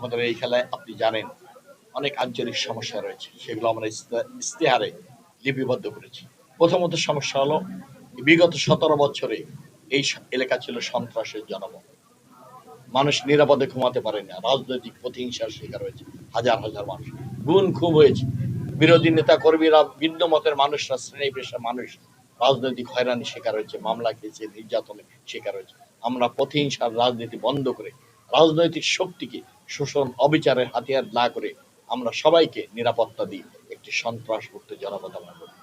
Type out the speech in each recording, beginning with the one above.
আমাদের এই খেলায় আপনি জানেন, অনেক আঞ্চলিক সমস্যা রয়েছে, সেগুলো আমরা ইস্তেহারে লিপিবদ্ধ করেছি। প্রথমত সমস্যা হলো, বিগত সতেরো বছরে এই এলাকা ছিল সন্ত্রাসের জনম মানুষ নিরাপদে ঘুমাতে পারে না, রাজনৈতিক প্রতিহিংসার শিকার হয়েছে, হাজার হাজার মানুষ। গুণ খুব হয়েছে। বিরোধী নেতা কর্মীরা ভিন্ন মতের মানুষরা, শ্রেণি পেশার মানুষ, রাজনৈতিক হয়রানি শিকার হয়েছে, মামলা খেয়েছে, নির্যাতনের শিকার হয়েছে। আমরা প্রতিহিংসার রাজনীতি বন্ধ করে রাজনৈতিক শক্তিকে শোষণ, অবিচারের হাতিয়ার না করে আমরা সবাইকে নিরাপত্তা দিই, একটি সন্ত্রাস মুক্ত জনপদ আমরা করি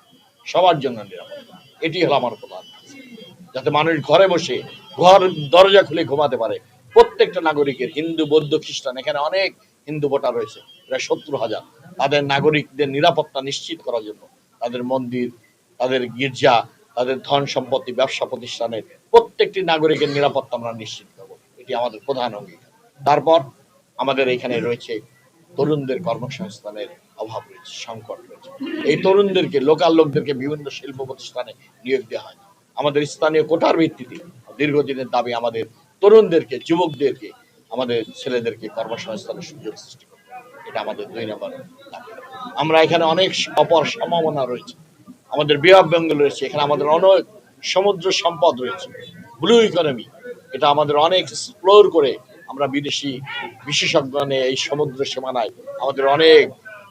সবার জন্য নিরাপত্তা। এটি হলো আমার প্রধান যাতে মানুষ ঘরে বসে ঘর, দরজা খুলে ঘুমাতে পারে। প্রত্যেকটা নাগরিকের হিন্দু, বৌদ্ধ, খ্রিস্টান, এখানে অনেক হিন্দু ভোটার রয়েছে, প্রায় সত্তর হাজার। তাদের নাগরিকদের নিরাপত্তা নিশ্চিত করার জন্য তাদের মন্দির, তাদের গির্জা, তাদের ধন সম্পত্তি, ব্যবসা প্রতিষ্ঠানের প্রত্যেকটি নাগরিকের নিরাপত্তা আমরা নিশ্চিত এটি আমাদের প্রধান অঙ্গীকার। তারপর আমাদের এখানে রয়েছে তরুণদের কর্মসংস্থানের অভাব রয়েছে, সংকট রয়েছে। এই তরুণদেরকে, লোকাল লোকদেরকে বিভিন্ন শিল্প প্রতিষ্ঠানে নিয়োগ দেওয়া হয়। আমাদের স্থানীয় কোটার ভিত্তিতে দীর্ঘদিনের দাবি আমাদের তরুণদেরকে, যুবকদেরকে, আমাদের ছেলেদেরকে কর্মসংস্থানের সুযোগ সৃষ্টি করতে এটা আমাদের দুই নম্বর আমরা এখানে অনেক অপর সম্ভাবনা রয়েছে। আমাদের বিহার বেঙ্গল রয়েছে, এখানে আমাদের অনেক সমুদ্র সম্পদ রয়েছে। ব্লু ইকোনমি এটা আমাদের অনেক এক্সপ্লোর করে আমরা বিদেশি বিশেষজ্ঞ এই সমুদ্র সীমানায় আমাদের অনেক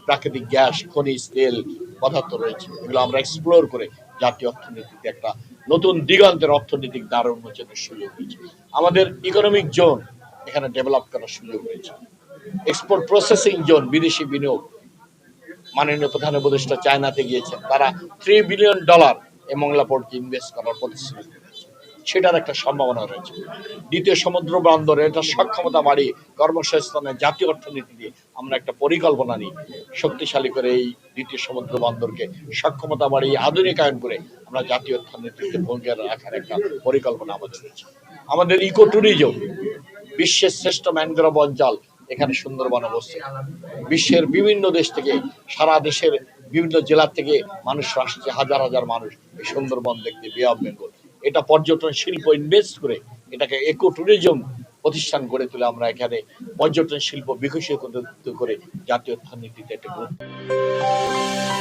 প্রাকৃতিক গ্যাস, খনিজ, তেল পদার্থ রয়েছে। এগুলো আমরা এক্সপ্লোর করে জাতীয় অর্থনীতিতে একটা নতুন দিগন্তের অর্থনৈতিক দ্বার উন্মোচনের সুযোগ রয়েছে আমাদের ইকোনমিক জোন এখানে ডেভেলপ করার সুযোগ রয়েছে। এক্সপোর্ট প্রসেসিং জোন বিদেশি বিনিয়োগ। মাননীয় প্রধান উপদেষ্টা চায়নাতে গিয়েছেন। তারা থ্রি বিলিয়ন ডলার এই মংলা ইনভেস্ট করার প্রতিশ্রুতি। সেটার একটা সম্ভাবনা রয়েছে। দ্বিতীয় সমুদ্র বন্দরে এটা সক্ষমতা বাড়িয়ে কর্মসংস্থানের জাতীয় অর্থনীতি দিয়ে আমরা একটা পরিকল্পনা নিই। শক্তিশালী করে এই দ্বিতীয় সমুদ্র বন্দরকে সক্ষমতা বাড়িয়ে আধুনিকায়ন করে আমরা জাতীয় অর্থনীতিতে ভূমিকা রাখার একটা পরিকল্পনা আমাদের রয়েছে। আমাদের ইকো ট্যুরিজম বিশ্বের শ্রেষ্ঠ ম্যানগ্রোভ অঞ্চল এখানে সুন্দরবন অবস্থিত। বিশ্বের বিভিন্ন দেশ থেকে, সারা দেশের বিভিন্ন জেলা থেকে মানুষ আসছে, হাজার হাজার মানুষ এই সুন্দরবন দেখতে বে অফ বেঙ্গল। এটা পর্যটন শিল্প ইনভেস্ট করে এটাকে ইকো ট্যুরিজম প্রতিষ্ঠান গড়ে তুলে আমরা এখানে পর্যটন শিল্প বিকশিত করে জাতীয় অর্থনীতিতে একটা গুরুত্ব